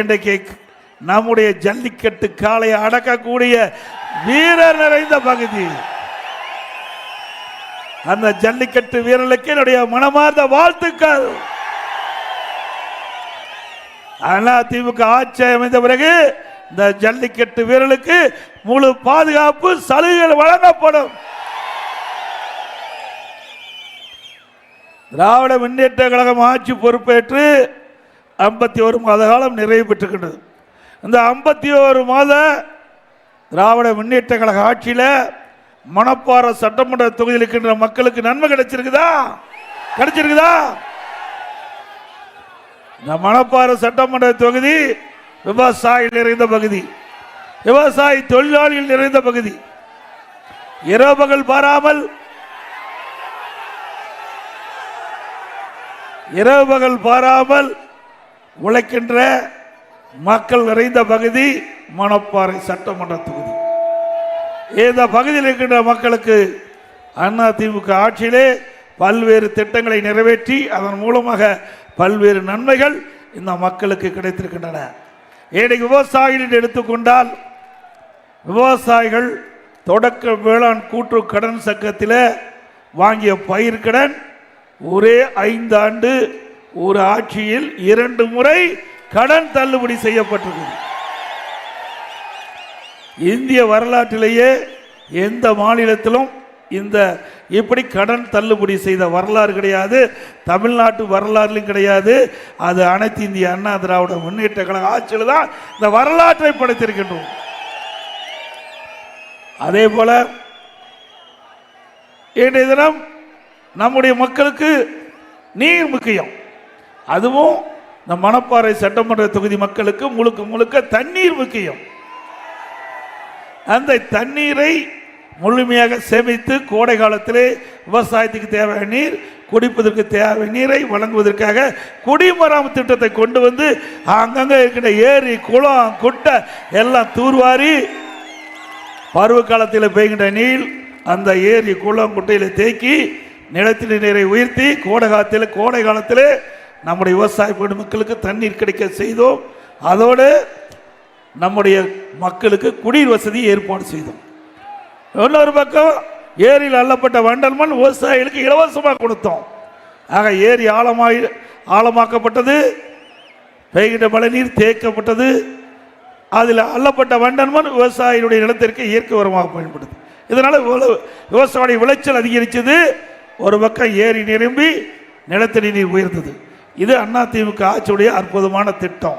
இன்றைக்கு நம்முடைய ஜல்லிக்கட்டு காளையை அடக்கக்கூடிய வீரர் நிறைந்த பகுதி. அந்த ஜல்லிக்கட்டு வீரர்களுக்கு என்னுடைய மனமார்ந்த வாழ்த்துக்கள். அதிமுக ஆட்சி அமைந்த பிறகு இந்த ஜல்லிக்கட்டு வீரர்களுக்கு முழு பாதுகாப்பு சலுகைகள் வழங்கப்படும். திராவிட முன்னேற்ற கழகம் ஆட்சி பொறுப்பேற்று ஐம்பத்தி ஒரு மாத காலம் நிறைவு பெற்றுக்கின்றது இந்த ஐம்பத்தி ஒரு மாத திராவிட முன்னேற்ற கழக ஆட்சியில் மணப்பாறை சட்டமன்ற தொகுதியில் இருக்கின்ற மக்களுக்கு நன்மை கிடைச்சிருக்குதா? கிடைச்சிருக்குதா? இந்த மணப்பாறை சட்டமன்ற தொகுதி விவசாயி நிறைந்த பகுதி விவசாயி தொழிலாளிகள் நிறைந்த பகுதி. இரவுகள் பாராமல் இரவுகள் பாராமல் உழைக்கின்ற மக்கள் நிறைந்த பகுதி மணப்பாறை சட்டமன்ற தொகுதி. இந்த பகுதியில் இருக்கின்ற மக்களுக்கு அண்ணா திமுக ஆட்சியிலே பல்வேறு திட்டங்களை நிறைவேற்றி அதன் மூலமாக பல்வேறு நன்மைகள் இந்த மக்களுக்கு கிடைத்திருக்கின்றன. இன்னைக்கு விவசாயிகள் எடுத்துக்கொண்டால் விவசாயிகள் தொடக்க வேளாண் கூட்டு கடன் சங்கத்தில் வாங்கிய பயிர்க்கடன் ஒரே ஐந்தாண்டு ஒரு ஆட்சியில் இரண்டு முறை கடன் தள்ளுபடி செய்யப்பட்டிருக்கிறது. இந்திய வரலாற்றிலேயே எந்த மாநிலத்திலும் இந்த இப்படி கடன் தள்ளுபடி செய்த வரலாறு கிடையாது. தமிழ்நாட்டு வரலாறுலையும் கிடையாது. அது அனைத்து இந்திய அண்ணா திராவிட முன்னேற்ற கழக ஆட்சியில் தான் இந்த வரலாற்றை படைத்திருக்கின்றோம். அதே போல இன்றைய தினம் நம்முடைய மக்களுக்கு நீர் முக்கியம். அதுவும் இந்த மணப்பாறை சட்டமன்ற தொகுதி மக்களுக்கு முழுக்க முழுக்க தண்ணீர் முக்கியம். அந்த தண்ணீரை முழுமையாக சேமித்து கோடை காலத்திலே விவசாயத்துக்கு தேவையான நீர் குடிப்பதற்கு தேவை நீரை வழங்குவதற்காக குடிமராமத்து திட்டத்தை கொண்டு வந்து அங்கங்கே இருக்கிற ஏரி குளம் குட்டை எல்லாம் தூர்வாரி பருவ காலத்தில் பெய்கின்ற நீர் அந்த ஏரி குளம் குட்டையில் தேக்கி நிலத்தில் நீரை உயர்த்தி கோடை காலத்தில் கோடை காலத்தில் நம்முடைய விவசாய பெருமக்களுக்கு தண்ணீர் கிடைக்க செய்தோம். அதோடு நம்முடைய மக்களுக்கு குடிநீர் வசதி ஏற்பாடு செய்தோம். இன்னொரு பக்கம் ஏரியில் அள்ளப்பட்ட வண்டல் மண் விவசாயிகளுக்கு இலவசமாக கொடுத்தோம். ஆக ஏரி ஆழமாக ஆழமாக்கப்பட்டது. பெய்கின்ற மழைநீர் தேக்கப்பட்டது. அதில் அள்ளப்பட்ட வண்டல் மண் விவசாயிகளுடைய நிலத்திற்கு இயற்கை உரமாக பயன்படுது. இதனால் விவசாயிய விளைச்சல் அதிகரித்தது ஒரு பக்கம் ஏரி நிரம்பி நிலத்தடி நீர் உயர்ந்தது. இது அதிமுக ஆட்சியுடைய அற்புதமான திட்டம்.